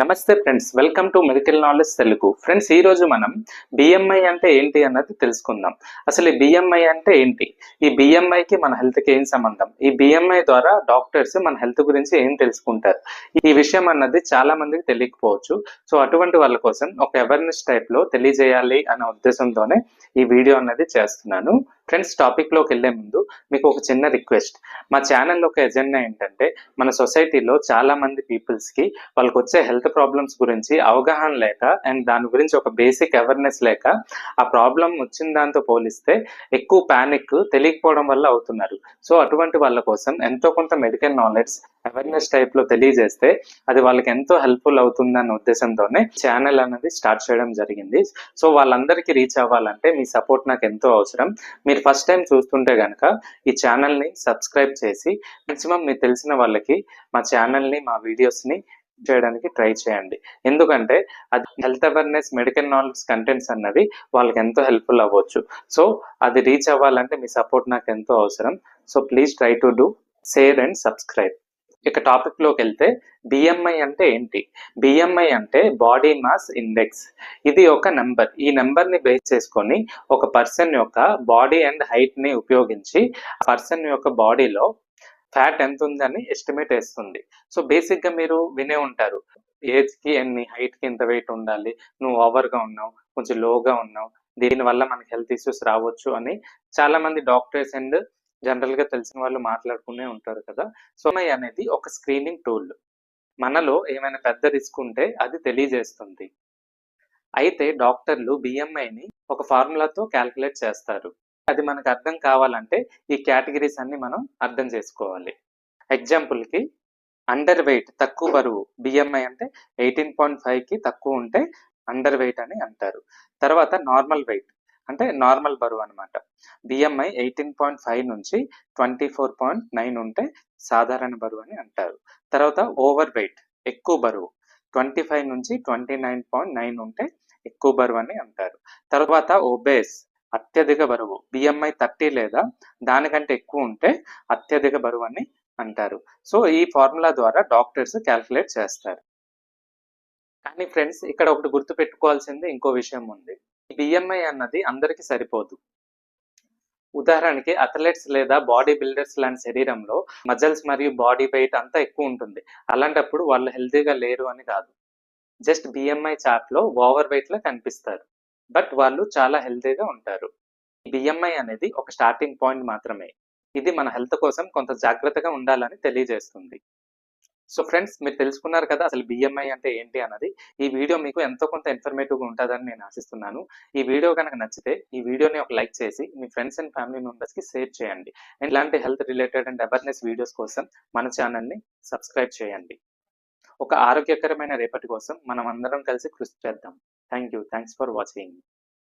నమస్తే friends welcome to medical knowledge Telugu. Friends ఈ రోజు మనం బిఎంఐ అంటే ఏంటి అన్నది తెలుసుకుందాం. అసలు ఈ బిఎంఐ అంటే ఏంటి? ఈ బిఎంఐకి కి మన హెల్త్కి కి ఏం సంబంధం? ఈ బిఎంఐ ద్వారా డాక్టర్స్ మన హెల్త్ గురించి ఏం తెలుసుకుంటారు? ఈ విషయం అన్నది చాలా మందికి తెలియకపోవచ్చు. సో అటువంటి వాళ్ళ కోసం ఒక అవేర్నెస్ టైప్లో తెలియజేయాలి అనే ఉద్దేశంతోనే ఈ వీడియో అన్నది చేస్తున్నాను. ఫ్రెండ్స్ టాపిక్లోకి వెళ్ళే ముందు మీకు ఒక చిన్న రిక్వెస్ట్ మా ఛానల్ ఒక ఎజెండా ఏంటంటే మన సొసైటీలో చాలా మంది పీపుల్స్కి వాళ్ళకి వచ్చే హెల్త్ ప్రాబ్లమ్స్ గురించి అవగాహన లేక అండ్ దాని గురించి ఒక బేసిక్ అవేర్నెస్ లేక ఆ ప్రాబ్లం వచ్చిన దాంతో పోలిస్తే ఎక్కువ ప్యానిక్ తెలియకపోవడం వల్ల అవుతున్నారు. సో అటువంటి వాళ్ళ కోసం ఎంతో కొంత మెడికల్ నాలెడ్జ్ అవేర్నెస్ టైప్లో తెలియజేస్తే అది వాళ్ళకి ఎంతో హెల్ప్ఫుల్ అవుతుందన్న ఉద్దేశంతోనే ఛానల్ అనేది స్టార్ట్ చేయడం జరిగింది. సో వాళ్ళందరికీ రీచ్ అవ్వాలంటే మీ సపోర్ట్ నాకు ఎంతో అవసరం. మీరు ఫస్ట్ టైం చూస్తుంటే కనుక ఈ ఛానల్ని సబ్స్క్రైబ్ చేసి మాక్సిమం మీకు తెలిసిన వాళ్ళకి మా ఛానల్ని మా వీడియోస్ని చేయడానికి ట్రై చేయండి. ఎందుకంటే అది health awareness medical knowledge contents అన్నవి వాళ్ళకి ఎంతో హెల్ప్ఫుల్ అవ్వచ్చు. సో అది రీచ్ అవ్వాలంటే మీ సపోర్ట్ నాకు ఎంతో అవసరం. So please try to do share and subscribe ఇక టాపిక్లోకి వెళ్తే బిఎంఐ అంటే ఏంటి? బిఎంఐ అంటే బాడీ మాస్ ఇండెక్స్ ఇది ఒక నెంబర్ ఈ నెంబర్ని బేస్ చేసుకొని ఒక పర్సన్ యొక్క బాడీ అండ్ హైట్ని ఉపయోగించి పర్సన్ యొక్క బాడీలో ఫ్యాట్ ఎంత ఉందని ఎస్టిమేట్ వేస్తుంది. సో బేసిక్గా మీరు వినే ఉంటారు. ఏజ్కి ఎన్ని హైట్కి ఎంత వెయిట్ ఉండాలి? నువ్వు ఓవర్గా ఉన్నావు కొంచెం లోగా ఉన్నావు. దీని వల్ల మనకి హెల్త్ ఇష్యూస్ రావచ్చు అని చాలా మంది డాక్టర్స్ అండ్ జనరల్గా తెలిసిన వాళ్ళు మాట్లాడుకునే ఉంటారు కదా. సోమై అనేది ఒక స్క్రీనింగ్ టూల్. మనలో ఏమైనా పెద్ద రిస్క్ ఉంటే అది తెలియజేస్తుంది. అయితే డాక్టర్లు బిఎంఐని ఒక ఫార్ములాతో క్యాల్కులేట్ చేస్తారు. అది మనకు అర్థం కావాలంటే ఈ కేటగిరీస్ అన్ని మనం అర్థం చేసుకోవాలి. ఎగ్జాంపుల్కి అండర్ వెయిట్ తక్కువ బరువు బిఎంఐ అంటే ఎయిటీన్ పాయింట్ ఫైవ్కి తక్కువ ఉంటే అండర్ వెయిట్ అని అంటారు. తర్వాత నార్మల్ వెయిట్ అంటే నార్మల్ బరువు అనమాట బిఎంఐ ఎయిటీన్ పాయింట్ ఫైవ్ నుంచి ట్వంటీ ఫోర్ పాయింట్ నైన్ ఉంటే సాధారణ బరువు అని అంటారు. తర్వాత ఓవర్ వెయిట్ ఎక్కువ బరువు ట్వంటీ ఫైవ్ నుంచి ట్వంటీ నైన్ పాయింట్ నైన్ ఉంటే ఎక్కువ బరువు అని అంటారు. తర్వాత ఓబేస్ అత్యధిక బరువు బిఎంఐ థర్టీ లేదా దానికంటే ఎక్కువ ఉంటే అత్యధిక బరువు అని అంటారు. సో ఈ ఫార్ములా ద్వారా డాక్టర్స్ క్యాల్కులేట్ చేస్తారు. కానీ ఫ్రెండ్స్ ఇక్కడ ఒకటి గుర్తు పెట్టుకోవాల్సింది ఇంకో విషయం ఉంది. బిఎంఐ అన్నది అందరికి సరిపోదు. ఉదాహరణకి అథ్లెట్స్ లేదా బాడీ బిల్డర్స్ లాంటి శరీరంలో మజల్స్ మరియు బాడీ వెయిట్ అంతా ఎక్కువ ఉంటుంది. అలాంటప్పుడు వాళ్ళు హెల్తీగా లేరు అని కాదు. జస్ట్ బిఎంఐ చార్ట్లో ఓవర్ వెయిట్లో కనిపిస్తారు. బట్ వాళ్ళు చాలా హెల్తీగా ఉంటారు. బిఎంఐ అనేది ఒక స్టార్టింగ్ పాయింట్ మాత్రమే. ఇది మన హెల్త్ కోసం కొంత జాగ్రత్తగా ఉండాలని తెలియజేస్తుంది. సో ఫ్రెండ్స్ మీరు తెలుసుకున్నారు కదా అసలు బిఎంఐ అంటే ఏంటి అన్నది. ఈ వీడియో మీకు ఎంతో కొంత ఇన్ఫర్మేటివ్గా ఉంటుందని నేను ఆశిస్తున్నాను. ఈ వీడియో కనుక నచ్చితే ఈ వీడియోని ఒక లైక్ చేసి మీ ఫ్రెండ్స్ అండ్ ఫ్యామిలీ మెంబర్స్కి షేర్ చేయండి. అండ్ ఇలాంటి health related and awareness videos కోసం మన ఛానల్ని సబ్స్క్రైబ్ చేయండి. ఒక ఆరోగ్యకరమైన రేపటి కోసం మనం అందరం కలిసి కృషి చేద్దాం. Thank you thanks for watching